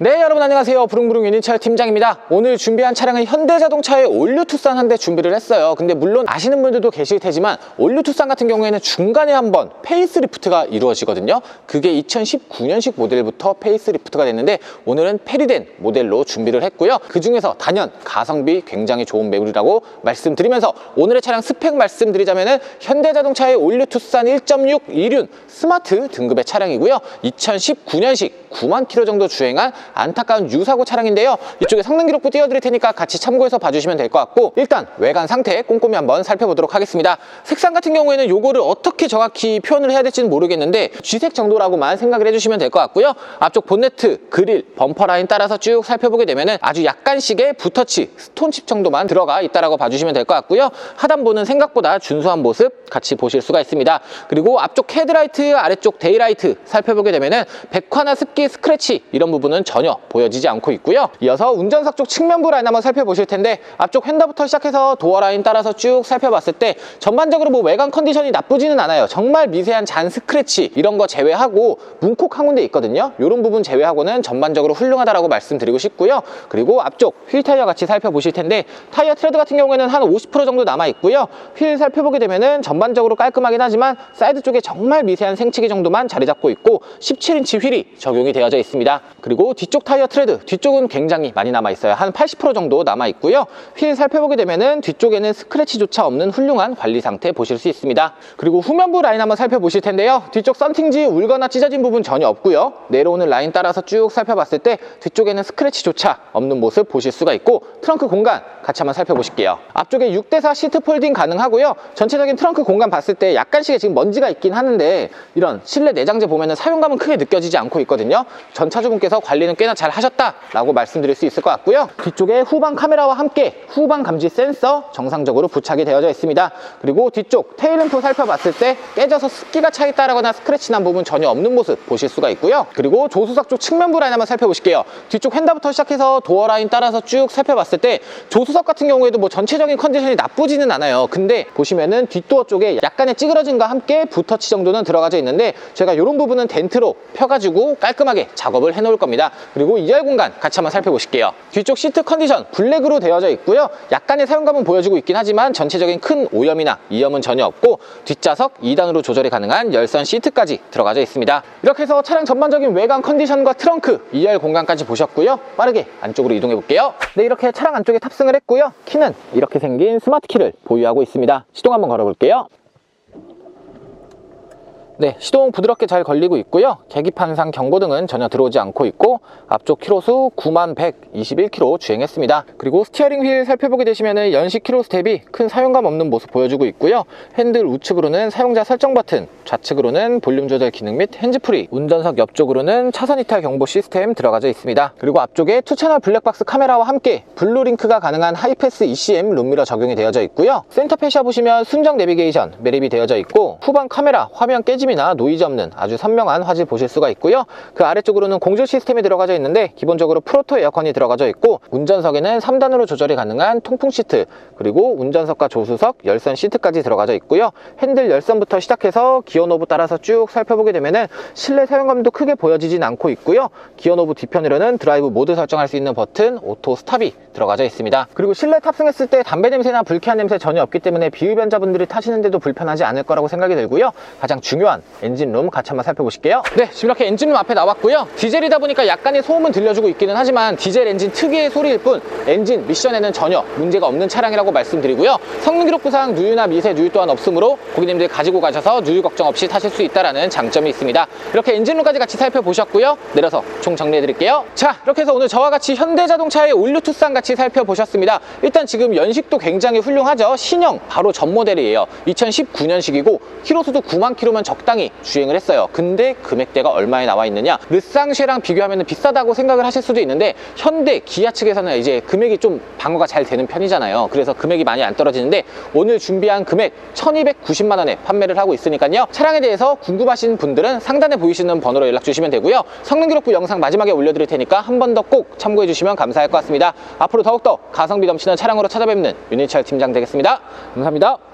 네 여러분 안녕하세요. 부릉부릉 유니철 팀장입니다. 오늘 준비한 차량은 현대자동차의 올류 투싼 한 대 준비를 했어요. 근데 물론 아시는 분들도 계실 테지만 올류 투싼 같은 경우에는 중간에 한번 페이스리프트가 이루어지거든요. 그게 2019년식 모델부터 페이스리프트가 됐는데 오늘은 페리된 모델로 준비를 했고요. 그 중에서 단연 가성비 굉장히 좋은 매물이라고 말씀드리면서 오늘의 차량 스펙 말씀드리자면 은 현대자동차의 올류 투싼 1.6 이륜 스마트 등급의 차량이고요. 2019년식 9만 킬로 정도 주행한 안타까운 유사고 차량인데요. 이쪽에 성능 기록부 띄워드릴 테니까 같이 참고해서 봐주시면 될 것 같고 일단 외관 상태 꼼꼼히 한번 살펴보도록 하겠습니다. 색상 같은 경우에는 요거를 어떻게 정확히 표현을 해야 될지는 모르겠는데 쥐색 정도라고만 생각을 해주시면 될 것 같고요. 앞쪽 본네트, 그릴, 범퍼 라인 따라서 쭉 살펴보게 되면은 아주 약간씩의 붓터치, 스톤칩 정도만 들어가 있다라고 봐주시면 될 것 같고요. 하단부는 생각보다 준수한 모습 같이 보실 수가 있습니다. 그리고 앞쪽 헤드라이트, 아래쪽 데이라이트 살펴보게 되면은 백화나 습기, 스크래치 이런 부분은 전혀 보여지지 않고 있고요. 이어서 운전석 쪽 측면부 라인 한번 살펴보실 텐데 앞쪽 휀더부터 시작해서 도어 라인 따라서 쭉 살펴봤을 때 전반적으로 뭐 외관 컨디션이 나쁘지는 않아요. 정말 미세한 잔 스크래치 이런 거 제외하고 문콕 한 군데 있거든요. 이런 부분 제외하고는 전반적으로 훌륭하다라고 말씀드리고 싶고요. 그리고 앞쪽 휠 타이어 같이 살펴보실 텐데 타이어 트레드 같은 경우에는 한 50% 정도 남아 있고요. 휠 살펴보게 되면은 전반적으로 깔끔하긴 하지만 사이드 쪽에 정말 미세한 생치기 정도만 자리 잡고 있고 17인치 휠이 적용이 되어져 있습니다. 그리고 뒤쪽 타이어 트레드 뒤쪽은 굉장히 많이 남아 있어요. 한 80% 정도 남아 있고요. 휠 살펴보게 되면은 뒤쪽에는 스크래치조차 없는 훌륭한 관리 상태 보실 수 있습니다. 그리고 후면부 라인 한번 살펴보실 텐데요. 뒤쪽 썬팅지 울거나 찢어진 부분 전혀 없고요. 내려오는 라인 따라서 쭉 살펴봤을 때 뒤쪽에는 스크래치조차 없는 모습 보실 수가 있고 트렁크 공간 같이 한번 살펴보실게요. 앞쪽에 6대4 시트 폴딩 가능하고요. 전체적인 트렁크 공간 봤을 때 약간씩의 지금 먼지가 있긴 하는데 이런 실내 내장재 보면은 사용감은 크게 느껴지지 않고 있거든요. 전 차주분께서 관리는 꽤나 잘 하셨다라고 말씀드릴 수 있을 것 같고요. 뒤쪽에 후방 카메라와 함께 후방 감지 센서 정상적으로 부착이 되어져 있습니다. 그리고 뒤쪽 테일램프 살펴봤을 때 깨져서 습기가 차 있다거나 스크래치 난 부분 전혀 없는 모습 보실 수가 있고요. 그리고 조수석 쪽 측면부 라인 한번 살펴보실게요. 뒤쪽 핸다부터 시작해서 도어 라인 따라서 쭉 살펴봤을 때 조수석 같은 경우에도 뭐 전체적인 컨디션이 나쁘지는 않아요. 근데 보시면은 뒷도어 쪽에 약간의 찌그러짐과 함께 붓터치 정도는 들어가져 있는데 제가 이런 부분은 덴트로 펴가지고 깔끔하게 작업을 해놓을 겁니다. 그리고 2열 공간 같이 한번 살펴보실게요. 뒤쪽 시트 컨디션 블랙으로 되어져 있고요. 약간의 사용감은 보여지고 있긴 하지만 전체적인 큰 오염이나 이염은 전혀 없고 뒷좌석 2단으로 조절이 가능한 열선 시트까지 들어가져 있습니다. 이렇게 해서 차량 전반적인 외관 컨디션과 트렁크 2열 공간까지 보셨고요. 빠르게 안쪽으로 이동해 볼게요. 네, 이렇게 차량 안쪽에 탑승을 했고요. 키는 이렇게 생긴 스마트 키를 보유하고 있습니다. 시동 한번 걸어볼게요. 네, 시동 부드럽게 잘 걸리고 있고요. 계기판상 경고등은 전혀 들어오지 않고 있고 앞쪽 키로수 9만 121km 주행했습니다. 그리고 스티어링 휠 살펴보게 되시면 연식 키로 스텝이 큰 사용감 없는 모습 보여주고 있고요. 핸들 우측으로는 사용자 설정 버튼, 좌측으로는 볼륨 조절 기능 및 핸즈프리, 운전석 옆쪽으로는 차선 이탈 경보 시스템 들어가져 있습니다. 그리고 앞쪽에 투채널 블랙박스 카메라와 함께 블루링크가 가능한 하이패스 ECM 룸미러 적용이 되어져 있고요. 센터 페시아 보시면 순정 내비게이션 매립이 되어져 있고 후방 카메라 화면 깨 짐이나 노이즈 없는 아주 선명한 화질 보실 수가 있고요. 그 아래쪽으로는 공조 시스템이 들어가져 있는데 기본적으로 프로토 에어컨이 들어가져 있고 운전석에는 3단으로 조절이 가능한 통풍 시트 그리고 운전석과 조수석 열선 시트까지 들어가져 있고요. 핸들 열선부터 시작해서 기어 노브 따라서 쭉 살펴보게 되면은 실내 사용감도 크게 보여지진 않고 있고요. 기어 노브 뒤편으로는 드라이브 모드 설정할 수 있는 버튼 오토 스탑이 들어가져 있습니다. 그리고 실내 탑승했을 때 담배 냄새나 불쾌한 냄새 전혀 없기 때문에 비흡연자분들이 타시는데도 불편하지 않을 거라고 생각이 들고요. 가장 중요한 엔진룸 같이 한번 살펴보실게요. 네, 지금 이렇게 엔진룸 앞에 나왔고요. 디젤이다 보니까 약간의 소음은 들려주고 있기는 하지만 디젤 엔진 특유의 소리일 뿐 엔진 미션에는 전혀 문제가 없는 차량이라고 말씀드리고요. 성능 기록 부상 누유나 미세 누유 또한 없으므로 고객님들이 가지고 가셔서 누유 걱정 없이 타실 수 있다는 장점이 있습니다. 이렇게 엔진룸까지 같이 살펴보셨고요. 내려서 총 정리해 드릴게요. 자, 이렇게 해서 오늘 저와 같이 현대자동차의 올류 투싼 같이 살펴보셨습니다. 일단 지금 연식도 굉장히 훌륭하죠. 신형 바로 전 모델이에요. 2019년식이고 키로수도 9만 킬로면 적당히 주행을 했어요. 근데 금액대가 얼마에 나와 있느냐? 르쌍쉐랑 비교하면 비싸다고 생각을 하실 수도 있는데 현대 기아 측에서는 이제 금액이 좀 방어가 잘 되는 편이잖아요. 그래서 금액이 많이 안 떨어지는데 오늘 준비한 금액 1290만 원에 판매를 하고 있으니까요. 차량에 대해서 궁금하신 분들은 상단에 보이시는 번호로 연락 주시면 되고요. 성능 기록부 영상 마지막에 올려드릴 테니까 한 번 더 꼭 참고해 주시면 감사할 것 같습니다. 앞으로 더욱더 가성비 넘치는 차량으로 찾아뵙는 윤희철 팀장 되겠습니다. 감사합니다.